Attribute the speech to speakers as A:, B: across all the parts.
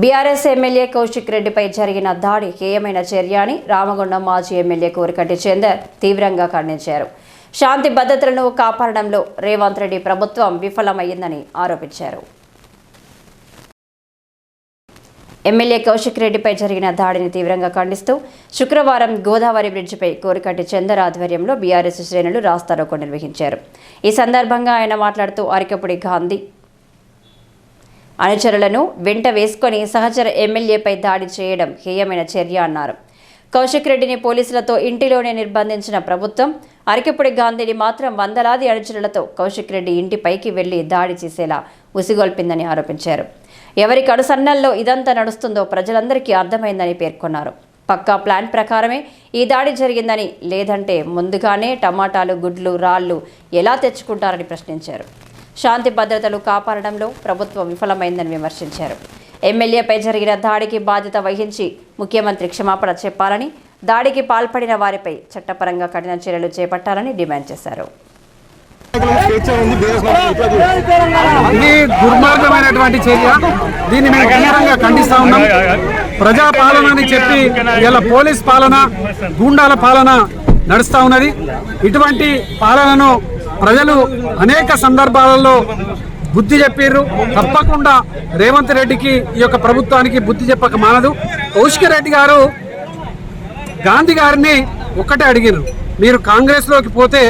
A: BRS MLA Kaushik రెడ్డిపై జరిగిన దాడి హేయమైన చర్య అని రామగుండం మాజీ ఎమ్మెల్యే కోరికటి చందర్ తీవ్రంగా ఖండించారు. శాంతి భద్రతలను కాపాడడంలో రేవంత్ రెడ్డి ప్రభుత్వం విఫలమయ్యిందని ఆరోపించారు. ఎమ్మెల్యే కౌశిక్ రెడ్డిపై జరిగిన దాడిని తీవ్రంగా ఖండిస్తూ శుక్రవారం గోదావరి బ్రిడ్జిపై కోరికటి చందర్ ఆధ్వర్యంలో బీఆర్ఎస్ శ్రేణులు రాస్తారోకో నిర్వహించారు. ఈ సందర్భంగా ఆయన మాట్లాడుతూ అరికపుడి గాంధీ అనుచరులను వెంట వేసుకొని సహచర ఎమ్మెల్యేపై దాడి చేయడం హేయమైన చర్య అన్నారు. కౌశిక్ రెడ్డిని పోలీసులతో ఇంటిలోనే నిర్బంధించిన ప్రభుత్వం అరకెపుడి గాంధీని మాత్రం వందలాది అనుచరులతో కౌశిక్ రెడ్డి ఇంటిపైకి వెళ్ళి దాడి చేసేలా ఉసిగొల్పిందని ఆరోపించారు. ఎవరి కడుసన్నల్లో ఇదంతా నడుస్తుందో ప్రజలందరికీ అర్థమైందని పేర్కొన్నారు. పక్కా ప్లాన్ ప్రకారమే ఈ దాడి జరిగిందని లేదంటే ముందుగానే టమాటాలు గుడ్లు రాళ్ళు ఎలా తెచ్చుకుంటారని ప్రశ్నించారు. శాంతి భద్రతలు కాపాడడంలో ప్రభుత్వం విఫలమైందని విమర్శించారు. ఎమ్మెల్యేపై జరిగిన దాడికి బాధ్యత వహించి ముఖ్యమంత్రి క్షమాపణ చెప్పాలని దాడికి పాల్పడిన వారిపై చట్టపరంగా కఠిన చర్యలు చేపట్టాలని డిమాండ్ చేశారు.
B: ఇది దుర్మార్గమైనటువంటి చర్య. దీన్ని మేము తీవ్రంగా ఖండిస్తా ఉన్నాం. ప్రజా పాలన అని చెప్పి ఇలా పోలీస్ పాలన గూండాల పాలన నడుస్తూ ఉన్నది. ఇటువంటి పాలనను ప్రజలు అనేక సందర్భాలలో బుద్ధి చెప్పారు తప్పకుండా రేవంత్ రెడ్డికి ఈ యొక్క ప్రభుత్వానికి బుద్ధి చెప్పక మానదు. కౌశిక్ రెడ్డి గారు గాంధీ గారిని ఒక్కటే అడిగారు మీరు కాంగ్రెస్లోకి పోతే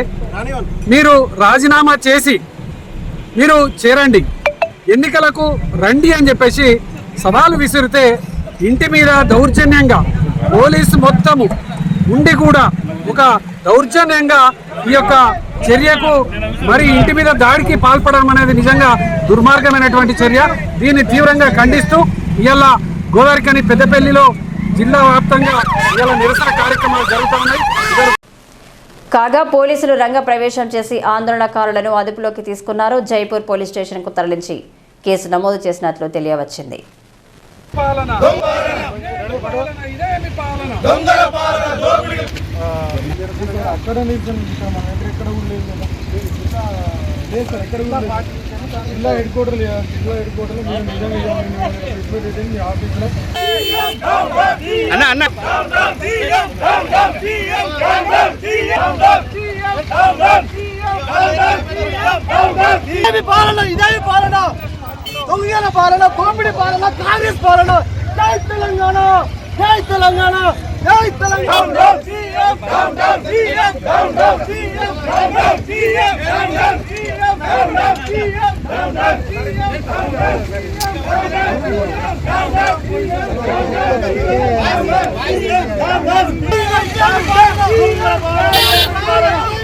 B: మీరు రాజీనామా చేసి మీరు చేరండి. ఎన్నికలకు రండి అని చెప్పేసి సవాలు విసిరితే ఇంటి మీద దౌర్జన్యంగా పోలీసు మొత్తము ఉండి కూడా ఒక దౌర్జన్యంగా ఈ యొక్క చర్యకు మరి ఇంటి మీద దాడికి పాల్పడడం అనేది నిజంగా దుర్మార్గమైనటువంటి చర్య దీన్ని తీవ్రంగా ఖండిస్తూ ఇవాళ గోదావరికని పెద్దపల్లిలో జిల్లా వ్యాప్తంగా ఇవాళ నిరసన కార్యక్రమాలు జరుగుతున్నాయి
A: కాగా పోలీసులు రంగ ప్రవేశం చేసి ఆందోళనకారులను అదుపులోకి తీసుకున్నారు జైపూర్ పోలీస్ స్టేషన్కు తరలించి కేసు నమోదు చేసినట్లు తెలియవచ్చింది
B: పాలన
C: అక్కడ నిల్చొని ఉంటాం మన దగ్గర ఎక్కడ కూడా లేదు కదా. లేదు సార్ ఎక్కడ కూడా లేదు. జిల్లా హెడ్ క్వార్టర్ లేదా జిల్లా హెడ్ క్వార్టర్ మీరు నిజంగా ఇవ్వండి. మీరు ప్రిపేర్ చేయండి. మీ ఆఫీస్లో
D: ఇదేమి పాలన ఇదేమి పాలన దొంగల పాలన కోమిడి పాలన కాంగ్రెస్ పాలన జై తెలంగాణ జై తెలంగాణ జై తెలంగాణ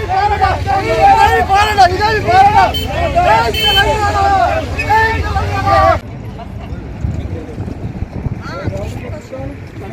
D: ఇదేమి పాలన ఇదేమి పాలన జై తెలంగాణ జై తెలంగాణ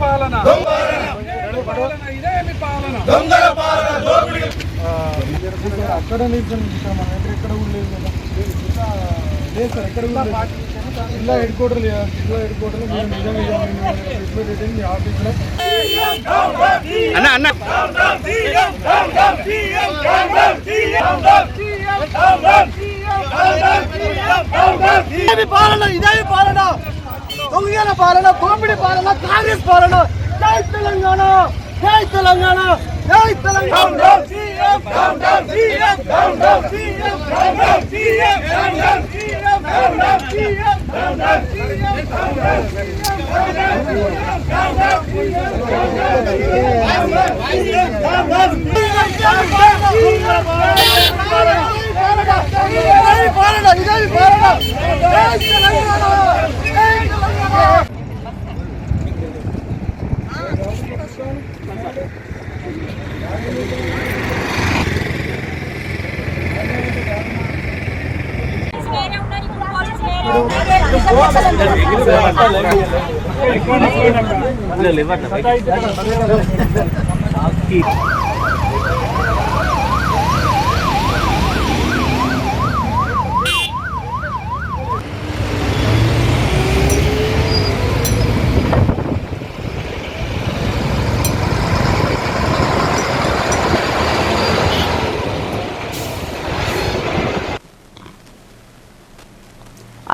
B: పాలన పాలన ఇదే మీ పాలన
C: అక్కడ నిల్చొని ఉంటాం మన దగ్గర ఎక్కడ కూడా లేదు కదా. లేదు సార్ ఎక్కడ కూడా లేదు. జిల్లా హెడ్ క్వార్టర్ లేదా జిల్లా హెడ్ క్వార్టర్ మీరు నిజంగా ఇవ్వండి. మీరు ప్రిపేర్ చేయండి. మీ ఆఫీస్లో
D: ఇదేమి పాలన ఇదేమి పాలన దొంగల పాలన కోమిడి పాలన కాంగ్రెస్ పాలన జై తెలంగాణ జై తెలంగాణ జై తెలంగాణ. ఇదేమి
C: ఇవ్వండి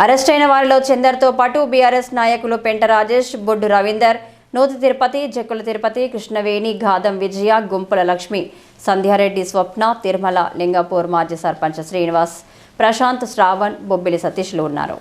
A: అరెస్ట్ అయిన వారిలో చందర్తో పాటు బీఆర్ఎస్ నాయకులు పెంట రాజేష్ బొడ్డు రవీందర్ నూతి తిరుపతి జక్కుల తిరుపతి కృష్ణవేణి గాదం విజయ గుంపుల లక్ష్మి సంధ్యారెడ్డి స్వప్న తిరుమల లింగపూర్ మాజీ సర్పంచ్ శ్రీనివాస్ ప్రశాంత్ శ్రావణ్ బొబ్బిలి సతీష్లు ఉన్నారు.